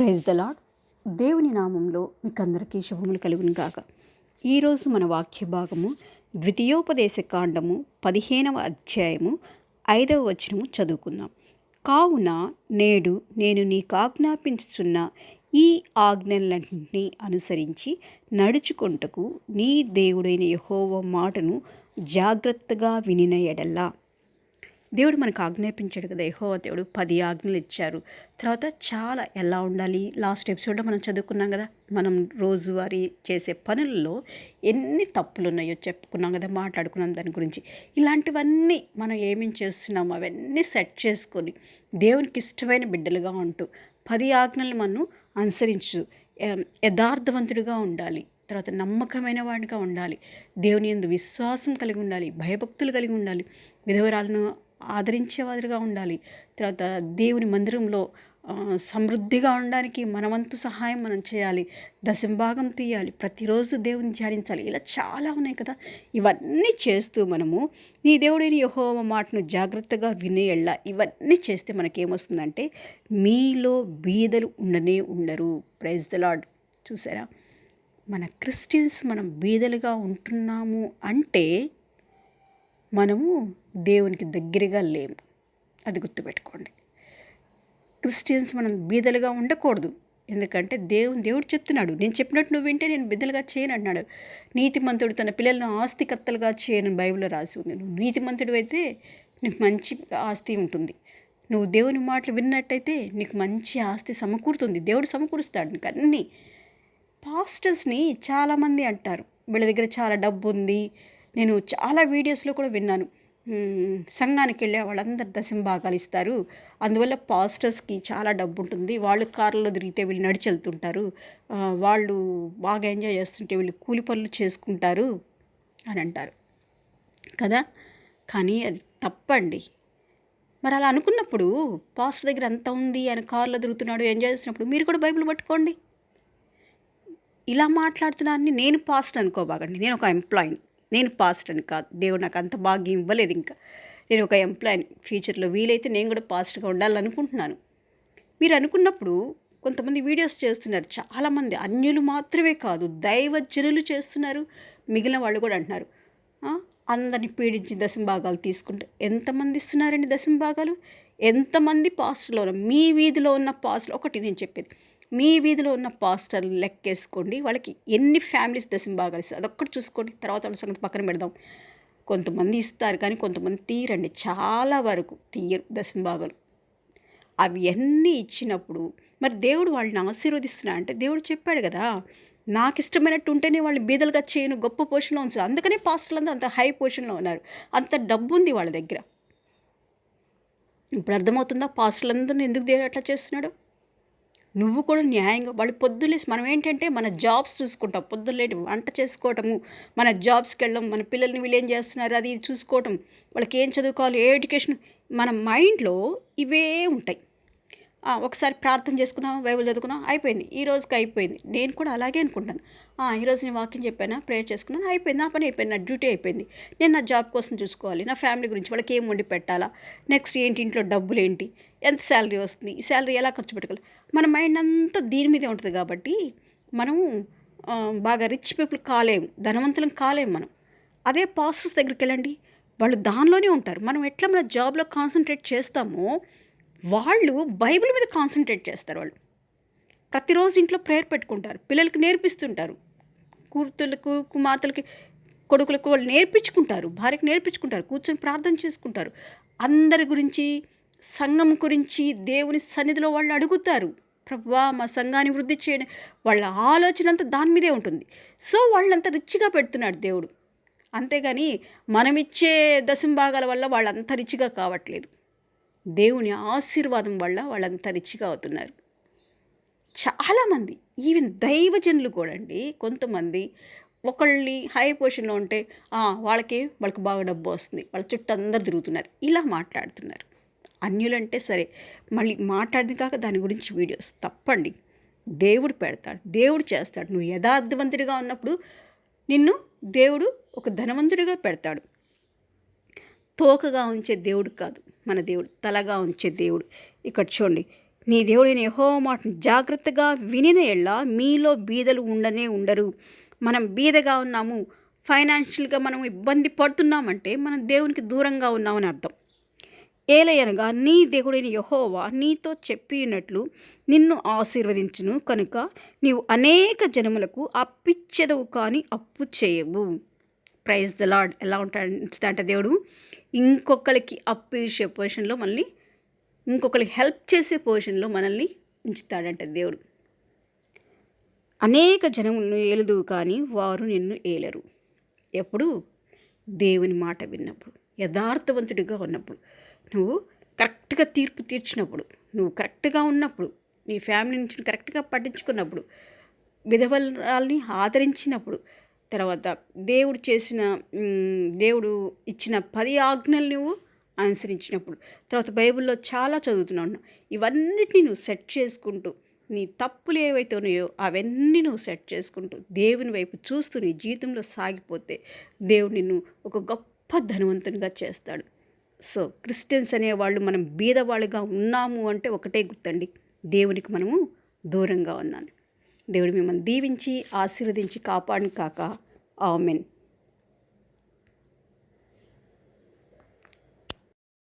Praise the lord దేవుని నామంలో మీకు అందరికీ శుభములు కలుగును గాక. ఈరోజు మన వాక్య భాగము ద్వితీయోపదేశ కాండము పదిహేనవ అధ్యాయము ఐదవ వచనము చదువుకుందాం. కావున నేడు నేను నీకు ఆజ్ఞాపించుచున్న ఈ ఆజ్ఞలన్నింటినీ అనుసరించి నడుచుకొంటకు నీ దేవుడైన యహోవ మాటను జాగ్రత్తగా వినిన ఎడల్లా దేవుడు మనకు ఆజ్ఞాపించాడు కదా యెహోవా దేవుడు పది ఆజ్ఞలు ఇచ్చారు. తర్వాత చాలా ఎలా ఉండాలి? లాస్ట్ ఎపిసోడ్లో మనం చదువుకున్నాం కదా మనం రోజువారీ చేసే పనుల్లో ఎన్ని తప్పులు ఉన్నాయో చెప్పుకున్నాం కదా మాట్లాడుకున్నాం దాని గురించి. ఇలాంటివన్నీ మనం ఏమేం చేస్తున్నామో అవన్నీ సెట్ చేసుకొని దేవునికి ఇష్టమైన బిడ్డలుగా ఉంటూ పది ఆజ్ఞలు మనం అనుసరించు యథార్థవంతుడిగా ఉండాలి. తర్వాత నమ్మకమైన వాడిగా ఉండాలి. దేవుని ఎందు విశ్వాసం కలిగి ఉండాలి భయభక్తులు కలిగి ఉండాలి. విధవరాలను ఆదరించేవారిగా ఉండాలి. తర్వాత దేవుని మందిరంలో సమృద్ధిగా ఉండడానికి మనవంతు సహాయం మనం చేయాలి. దశంభాగం తీయాలి. ప్రతిరోజు దేవుని ధ్యానించాలి. ఇలా చాలా ఉన్నాయి కదా. ఇవన్నీ చేస్తూ మనము నీ దేవుడైన యహోవ మాటను జాగ్రత్తగా వినేయళ్ళ ఇవన్నీ చేస్తే మనకేమొస్తుందంటే మీలో బీదలు ఉండనే ఉండరు. ప్రైజ్ ద లాడ్ చూసారా? మన క్రిస్టియన్స్ మనం బీదలుగా ఉంటున్నాము అంటే మనము దేవునికి దగ్గరగా లేము. అది గుర్తుపెట్టుకోండి. క్రిస్టియన్స్ మనం బీదలుగా ఉండకూడదు. ఎందుకంటే దేవుని దేవుడు చెప్తున్నాడు నేను చెప్పినట్టు నువ్వు వింటే నేను బిద్దలుగా చేయను అన్నాడు నీతిమంతుడు తన పిల్లలను ఆస్తికత్తలుగా చేయను బైబిల్లో రాసి ఉంది. నువ్వు నీతిమంతుడు అయితే నీకు మంచి ఆస్తి ఉంటుంది. నువ్వు దేవుని మాటలు విన్నట్టయితే నీకు మంచి ఆస్తి సమకూరుతుంది. దేవుడు సమకూరుస్తాడు నీకు అన్నీ. పాస్టర్స్ని చాలామంది అంటారు. వీళ్ళ దగ్గర చాలా డబ్బు ఉంది. నేను చాలా వీడియోస్లో కూడా విన్నాను. సంఘానికి వెళ్ళే వాళ్ళందరు దశంభాగాలు ఇస్తారు. అందువల్ల పాస్టర్స్కి చాలా డబ్బు ఉంటుంది వాళ్ళు కార్లలో తిరిగితే వీళ్ళు నడిచి వెళ్తుంటారు వాళ్ళు బాగా ఎంజాయ్ చేస్తుంటే వీళ్ళు కూలి పనులు చేసుకుంటారు అని అంటారు. కదా? కానీ అది తప్పండి. మరి అలా అనుకున్నప్పుడు పాస్టర్ దగ్గర అంత ఉంది ఆయన కార్లో తిరుగుతున్నాడు ఎంజాయ్ చేసినప్పుడు మీరు కూడా బైబిల్ పట్టుకోండి. ఇలా మాట్లాడుతున్నానని నేను పాస్టర్ అనుకోబాగండి నేను ఒక ఎంప్లాయీని. నేను పాస్ట్ అని కాదు. దేవుడు నాకు అంత భాగ్యం ఇవ్వలేదు ఇంకా. నేను ఒక ఎంప్లాయీని ఫ్యూచర్లో వీలైతే నేను కూడా పాస్ట్గా ఉండాలనుకుంటున్నాను. మీరు అనుకున్నప్పుడు కొంతమంది వీడియోస్ చేస్తున్నారు. చాలామంది అన్యులు మాత్రమే కాదు దైవజనులు చేస్తున్నారు. మిగిలిన వాళ్ళు కూడా అంటున్నారు. అందరిని పీడించి దశంభాగాలు తీసుకుంటే ఎంతమంది ఇస్తున్నారండి దశంభాగాలు ఎంతమంది పాస్టర్లో మీ వీధిలో ఉన్న పాస్టర్ ఒకటి నేను చెప్పేది. మీ వీధిలో ఉన్న పాస్టర్లు లెక్కేసుకోండి. వాళ్ళకి ఎన్ని ఫ్యామిలీస్ దశంభాగాలు ఇస్తారు అదొక్కటి చూసుకోండి. తర్వాత వాళ్ళ సంగతి పక్కన పెడదాం. కొంతమంది ఇస్తారు కానీ కొంతమంది తీరండి చాలా వరకు తీయరు దశంభాగాలు అవి అన్నీ ఇచ్చినప్పుడు మరి దేవుడు వాళ్ళని ఆశీర్వదిస్తున్నా అంటే దేవుడు చెప్పాడు కదా నాకు ఇష్టమైనట్టు ఉంటేనే వాళ్ళు బీదలుగా చేయను గొప్ప పొజిషన్లో ఉంచు అందుకనే పాస్టర్లు అంతా అంత హై పొజిషన్లో ఉన్నారు. అంత డబ్బు ఉంది వాళ్ళ దగ్గర. ఇప్పుడు అర్థమవుతుందా పాస్టర్లందరిని ఎందుకు దేవుడు అట్లా చేస్తున్నాడు? నువ్వు కూడా న్యాయంగా వాళ్ళు పొద్దులేసి మనం ఏంటంటే మన జాబ్స్ చూసుకుంటాం. పొద్దులేటి వంట చేసుకోవటము మన జాబ్స్కి వెళ్ళడం మన పిల్లల్ని వీళ్ళు ఏం చేస్తున్నారు అది ఇది చూసుకోవటం వాళ్ళకి ఏం చదువుకోవాలి ఏ ఎడ్యుకేషన్ మన మైండ్లో ఇవే ఉంటాయి. ఒకసారి ప్రార్థన చేసుకున్నాం బైబిల్ చదువుకున్నాం అయిపోయింది. ఈ రోజుకి అయిపోయింది. నేను కూడా అలాగే అనుకుంటాను. ఈరోజు నేను వాకింగ్ చెప్పానా ప్రేయర్ చేసుకున్నాను అయిపోయింది. నా పని అయిపోయింది నా డ్యూటీ అయిపోయింది. నేను నా జాబ్ కోసం చూసుకోవాలి నా ఫ్యామిలీ గురించి వాళ్ళకి ఏం వండి పెట్టాలా నెక్స్ట్ ఏంటి ఇంట్లో డబ్బులు ఏంటి ఎంత శాలరీ వస్తుంది ఈ శాలరీ ఎలా ఖర్చు పెట్టగలరు మన మైండ్ అంతా దీని మీదే ఉంటుంది కాబట్టి మనము బాగా రిచ్ పీపుల్ కాలేము ధనవంతులం కాలేము మనం. అదే పాస్టర్స్ దగ్గరికి వెళ్ళండి. వాళ్ళు దానిలోనే ఉంటారు. మనం ఎట్లా మన జాబ్లో కాన్సన్ట్రేట్ చేస్తామో వాళ్ళు బైబిల్ మీద కాన్సన్ట్రేట్ చేస్తారు వాళ్ళు. ప్రతిరోజు ఇంట్లో ప్రేయర్ పెట్టుకుంటారు. పిల్లలకి నేర్పిస్తుంటారు. కూతుర్లకు కుమార్తెలకి కొడుకులకు వాళ్ళు నేర్పించుకుంటారు. భార్యకు నేర్పించుకుంటారు. కూర్చొని ప్రార్థన చేసుకుంటారు. అందరి గురించి సంఘం గురించి దేవుని సన్నిధిలో వాళ్ళు అడుగుతారు. ప్రభువా మా సంఘాన్ని వృద్ధి చేయడం వాళ్ళ ఆలోచన అంతా దాని మీదే ఉంటుంది. సో వాళ్ళంతా రిచ్గా పెడుతున్నాడు దేవుడు. అంతేగాని మనమిచ్చే దశంభాగాల వల్ల వాళ్ళంత రిచ్గా కావట్లేదు. దేవుని ఆశీర్వాదం వల్ల వాళ్ళంత రిచ్గా అవుతున్నారు. చాలామంది ఈవెన్ దైవజనులు కూడా అండి కొంతమంది ఒకళ్ళని హై పొజిషన్లో ఉంటే వాళ్ళకి వాళ్ళకి బాగా డబ్బు వస్తుంది. వాళ్ళ చుట్టూ అందరు తిరుగుతున్నారు. ఇలా మాట్లాడుతున్నారు. అన్యులంటే సరే. మళ్ళీ మాట్లాడింది కాక దాని గురించి వీడియోస్ తప్పండి. దేవుడు పెడతాడు. దేవుడు చేస్తాడు. నువ్వు యథార్థవంతుడిగా ఉన్నప్పుడు నిన్ను దేవుడు ఒక ధనవంతుడిగా పెడతాడు. తోకగా ఉంచే దేవుడు కాదు మన దేవుడు. తలగా ఉంచే దేవుడు. ఇక్కడ చూడండి. నీ దేవుడైన యహో మాటను జాగ్రత్తగా వినిన ఎళ్ళ మీలో బీదలు ఉండనే ఉండరు. మనం బీదగా ఉన్నాము. ఫైనాన్షియల్గా మనం ఇబ్బంది పడుతున్నామంటే మనం దేవునికి దూరంగా ఉన్నామని అర్థం. ఏలయనగా నీ దేవుడైన యహోవా నీతో చెప్పినట్లు నిన్ను ఆశీర్వదించును కనుక నీవు అనేక జనములకు అప్పిచ్చెదవు కానీ అప్పు చేయవు. ప్రైజ్ ద లాడ్ ఎలా ఉంటాడంట దేవుడు ఇంకొకరికి అప్పు ఇచ్చే పొజిషన్లో మనల్ని ఇంకొకరికి హెల్ప్ చేసే పొజిషన్లో మనల్ని ఉంచుతాడంట దేవుడు. అనేక జనములను ఏలుదువు కానీ వారు నిన్ను ఏలరు. ఎప్పుడు దేవుని మాట విన్నప్పుడు యథార్థవంతుడిగా ఉన్నప్పుడు. నువ్వు కరెక్ట్గా తీర్పు తీర్చినప్పుడు నువ్వు కరెక్ట్గా ఉన్నప్పుడు నీ ఫ్యామిలీ నుంచి కరెక్ట్గా పట్టించుకున్నప్పుడు విధవరాల్ని ఆదరించినప్పుడు తర్వాత దేవుడు చేసిన దేవుడు ఇచ్చిన పది ఆజ్ఞలు నువ్వు అనుసరించినప్పుడు తర్వాత బైబిల్లో చాలా చదువుతున్నావు ఇవన్నిటిని నువ్వు సెట్ చేసుకుంటూ నీ తప్పులు ఏవైతే ఉన్నాయో అవన్నీ నువ్వు సెట్ చేసుకుంటూ దేవుని వైపు చూస్తూ నీ జీవితంలో సాగిపోతే దేవుడు నిన్ను ఒక గొప్ప ధనవంతునిగా చేస్తాడు. సో క్రిస్టియన్స్ అనేవాళ్ళు మనం బీదవాళ్ళుగా ఉన్నాము అంటే ఒకటే గుర్తండి. దేవునికి మనము దూరంగా ఉన్నాను దేవుడు మిమ్మల్ని దీవించి ఆశీర్వదించి కాపాడిని కాక. ఆమెన్.